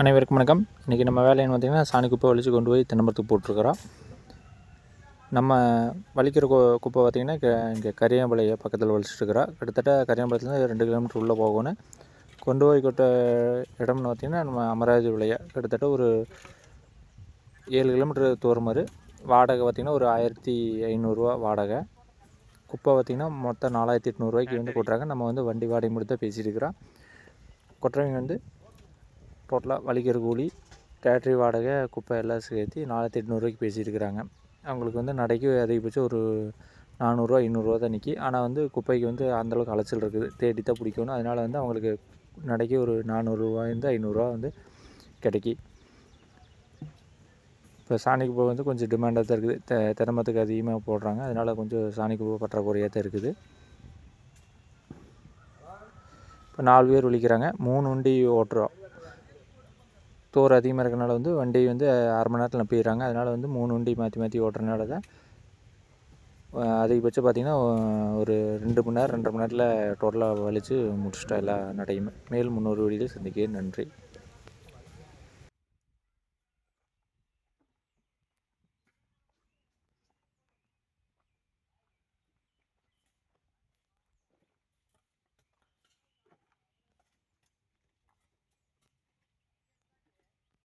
அனைவருக்கும் வணக்கம். இன்றைக்கி நம்ம வேலைன்னு பார்த்திங்கன்னா சாணி குப்பை வலித்து கொண்டு போய் தென்னமரத்துக்கு போட்டிருக்கிறோம். நம்ம வலிக்கிற கு குப்பை பார்த்திங்கன்னா இங்கே இங்கே பக்கத்தில் வலிச்சிட்ருக்கிறோம் கிட்டத்தட்ட கரியாம்பாளையத்துலேருந்து ரெண்டு கிலோமீட்டர் உள்ளே போகணும் கொண்டு போய் கொட்ட இடம்னு பார்த்திங்கன்னா நம்ம அமராஜி விளையா கிட்டத்தட்ட ஒரு ஏழு கிலோமீட்டர் தூரம் மாதிரி வாடகை பார்த்திங்கன்னா ஒரு ஆயிரத்தி ஐநூறுரூவா வாடகை. குப்பை பார்த்திங்கன்னா மொத்தம் நாலாயிரத்தி எட்நூறுவாய்க்கு வந்து கொட்டுறாங்க. நம்ம வந்து வண்டி வாடகை மட்டும் தான் பேசியிருக்கிறோம் கொட்டுறவங்க வந்து டோட்டலாக வலிக்கிற கூலி டேட்ரி வாடகை குப்பை எல்லாம் சேர்த்து நாலாயிரத்தி எட்நூறுவாய்க்கு பேசியிருக்கிறாங்க. அவங்களுக்கு வந்து நடைக்கு அதிகபட்சம் ஒரு நானூறுரூவா ஐநூறுரூவா தான் நிற்கி ஆனால் வந்து குப்பைக்கு வந்து அந்தளவுக்கு அலைச்சல் இருக்குது. தேடி தான் பிடிக்கணும். அதனால் வந்து அவங்களுக்கு நடைக்கு ஒரு நானூறுரூவாயிருந்து ஐநூறுரூவா வந்து கிடைக்கி. இப்போ சாணி குப்பை வந்து கொஞ்சம் டிமாண்டாக தான் இருக்குது. தெ தினமத்துக்கு அதிகமாக போடுறாங்க. அதனால் கொஞ்சம் சாணி குப்பை பற்றாக்குறையாக தான் இருக்குது. இப்போ நாலு பேர் ஒழிக்கிறாங்க மூணு வண்டி ஓட்டுறோம். தூரம் அதிகமாக இருக்கனால வந்து வண்டி வந்து அரை மணி நேரத்தில் நப்பிடுறாங்க அதனால் வந்து மூணு வண்டி மாற்றி மாற்றி ஓட்டுறதுனால தான் அதிகபட்சம் பார்த்திங்கன்னா ஒரு ரெண்டு மணி நேரம் ரெண்டரை மணி நேரத்தில் டோட்டலாக வலித்து முடிச்சிட்டா எல்லா நடையுமே. மேல் முன்னூறு வழியில் சந்திக்க நன்றி.